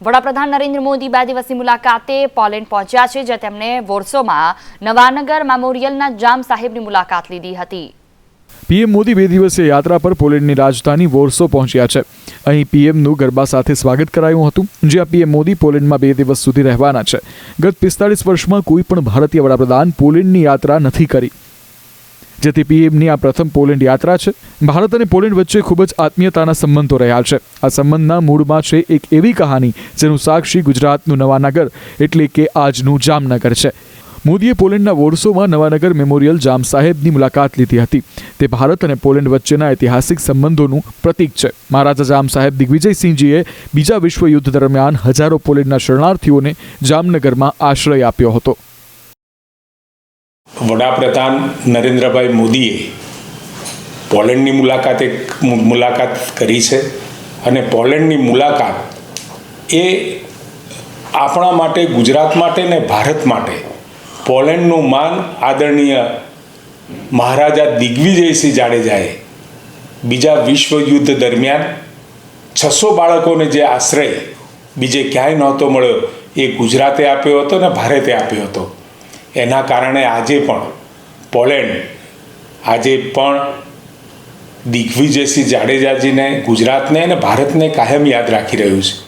વડાપ્રધાન નરેન્દ્ર મોદી બે દિવસની મુલાકાતે પોલેન્ડ પહોંચ્યા છે, જ્યાં તેમણે વોર્સોમાં નવાનગર મેમોરિયલના જામ સાહેબની મુલાકાત લીધી હતી. પીએમ મોદી બે દિવસીય યાત્રા પર પોલેન્ડની રાજધાની વોર્સો પહોંચ્યા છે. અહીં પીએમનું ગરબા સાથે સ્વાગત કરાયું હતું, જ્યાં પીએમ મોદી પોલેન્ડમાં બે દિવસ સુધી રહેવાના છે. ગત પિસ્તાળીસ વર્ષમાં કોઈ પણ ભારતીય વડાપ્રધાન પોલેન્ડની યાત્રા નથી કરી. જેથી પીએમની આ પ્રથમ પોલેન્ડ યાત્રા છે. ભારત અને પોલેન્ડ વચ્ચે ખૂબ જ આત્મીયતાના સંબંધો રહ્યા છે. આ સંબંધના મૂળમાં છે એક એવી કહાની જેનું સાક્ષી ગુજરાતનું નવાનગર એટલે કે આજનું જામનગર છે. મોદીએ પોલેન્ડના વોર્સોમાં નવાનગર મેમોરિયલ જામ સાહેબની મુલાકાત લીધી હતી. તે ભારત અને પોલેન્ડ વચ્ચેના ઐતિહાસિક સંબંધોનું પ્રતીક છે. મહારાજા જામ સાહેબ દિગ્વિજયસિંહજીએ બીજા વિશ્વયુદ્ધ દરમિયાન હજારો પોલેન્ડના શરણાર્થીઓને જામનગરમાં આશ્રય આપ્યો હતો. વડાપ્રધાન નરેન્દ્રભાઈ મોદીએ પોલેન્ડની મુલાકાતે મુલાકાત કરી છે અને પોલેન્ડની મુલાકાત એ આપણા માટે, ગુજરાત માટે ને ભારત માટે પોલેન્ડનું માન આદરણીય મહારાજા દિગ્વિજયસિંહ જાડેજાએ બીજા વિશ્વયુદ્ધ દરમિયાન છસો બાળકોને જે આશ્રય બીજે ક્યાંય નહોતો મળ્યો એ ગુજરાતે આપ્યો હતો ને ભારતે આપ્યો હતો. એના કારણે આજે પણ પોલેન્ડ, આજે પણ દિગ્વિજયસિંહ જાડેજાજીને, ગુજરાતને અને ભારતને કાયમ યાદ રાખી રહ્યું છે.